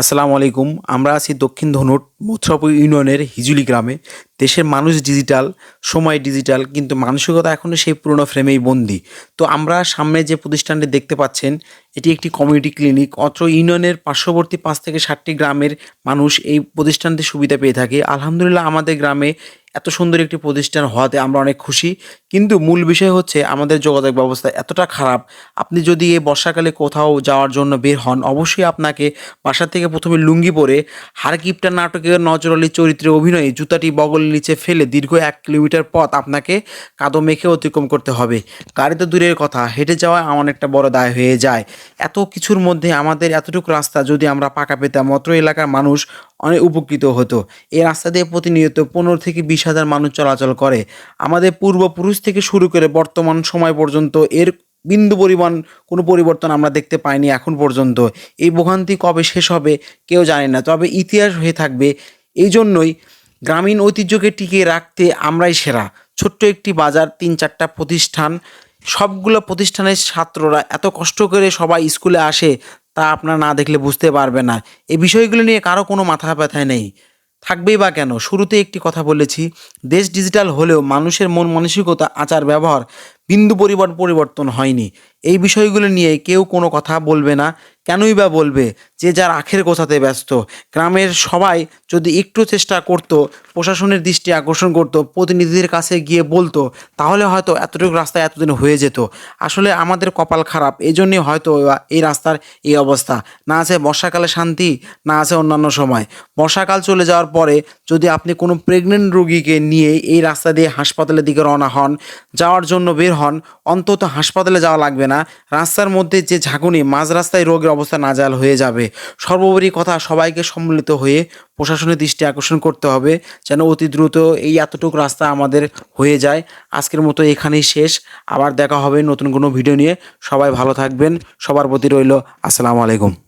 আসসালামু আলাইকুম, আমরা আছি দক্ষিণ ধনুট মথুরাপুর ইউনিয়নের হিজুলি গ্রামে। দেশের মানুষ ডিজিটাল সময় ডিজিটাল কিন্তু মানসিকতা এখনও সেই পুরনো ফ্রেমেই বন্দি। তো আমরা সামনে যে প্রতিষ্ঠানটি দেখতে পাচ্ছেন, এটি একটি কমিউনিটি ক্লিনিক অত্র ইউনিয়নের পার্শ্ববর্তী পাঁচ থেকে ষাটটি গ্রামের মানুষ এই প্রতিষ্ঠানটি সুবিধা পেয়ে থাকে। আলহামদুলিল্লাহ, আমাদের গ্রামে এত সুন্দর একটি প্রতিষ্ঠান হওয়াতে আমরা অনেক খুশি। কিন্তু মূল বিষয় হচ্ছে আমাদের যোগাযোগ ব্যবস্থা এতটা খারাপ। আপনি যদি এই বর্ষাকালে কোথাও যাওয়ার জন্য বের হন, অবশ্যই আপনাকে বাসা থেকে প্রথমে লুঙ্গি পরে হারকিপটা নাটকের নজরলি চরিত্রে অভিনয়ে জুতাটি বগলের নিচে ফেলে দীর্ঘ এক কিলোমিটার পথ আপনাকে কাদো মেখে অতিক্রম করতে হবে। গাড়ি তো দূরের কথা, হেঁটে যাওয়া আমার একটা বড় দায় হয়ে যায়। এত কিছুর মধ্যে আমাদের এতটুকু রাস্তা যদি আমরা পাকা পেতাম, অত্র এলাকার মানুষ অনেক উপকৃত হতো। এই রাস্তা দিয়ে প্রতিনিয়ত পনেরো থেকে বিশ হাজার মানুষ চলাচল করে। আমাদের পূর্বপুরুষ থেকে শুরু করে বর্তমান সময় পর্যন্ত এর বিন্দু পরিমাণ কোনো পরিবর্তন আমরা দেখতে পাইনি এখন পর্যন্ত। এই ভোগান্তি কবে শেষ হবে কেউ জানে না। তবে ইতিহাস হয়ে থাকবে এই জন্যই গ্রামীণ ঐতিহ্যকে টিকিয়ে রাখতে আমরাই সেরা। ছোট্ট একটি বাজার, তিন চারটা প্রতিষ্ঠান, সবগুলো প্রতিষ্ঠানের ছাত্ররা এত কষ্ট করে সবাই স্কুলে আসে তা আপনারা না দেখলে বুঝতে পারবে না। এই বিষয়গুলো নিয়ে কারও কোনো মাথা ব্যথায় নেই। থাকবেই বা কেন? শুরুতে একটি কথা বলেছি, দেশ ডিজিটাল হলেও মানুষের মন মানসিকতা আচার ব্যবহার বিন্দু পরিবর্তন পরিবর্তন হয়নি। এই বিষয়গুলো নিয়ে কেউ কোনো কথা বলবে না। কেনই বা বলবে? যে যার আখের গোছাতে ব্যস্ত। গ্রামের সবাই যদি একটু চেষ্টা করত, প্রশাসনের দৃষ্টি আকর্ষণ করত, প্রতিনিধিদের কাছে গিয়ে বলতো, তাহলে হয়তো এতটুকু রাস্তা এতদিন হয়ে যেত। আসলে আমাদের কপাল খারাপ। এই জন্যই হয়তো এই রাস্তার এই অবস্থা। না আছে বর্ষাকালে শান্তি, না আছে অন্যান্য সময়। বর্ষাকাল চলে যাওয়ার পরে যদি আপনি কোনো প্রেগনেন্ট রোগীকে নিয়ে এই রাস্তা দিয়ে হাসপাতালের দিকে রওনা হন, যাওয়ার জন্য বের হন, অন্তত হাসপাতালে যাওয়া লাগবে না। রাস্তার মধ্যে যে ঝাঁকুনি, মাঝ রাস্তায় রোগের অবস্থা নাজাল হয়ে যাবে। সর্বোপরি কথা, সবাইকে সম্মিলিত হয়ে প্রশাসনের দৃষ্টি আকর্ষণ করতে হবে, যেন অতি দ্রুত এই এতটুকু রাস্তা আমাদের হয়ে যায়। আজকের মতো এখানেই শেষ। আবার দেখা হবে নতুন কোনো ভিডিও নিয়ে। সবাই ভালো থাকবেন। সবার প্রতি রইল, আসসালামু আলাইকুম।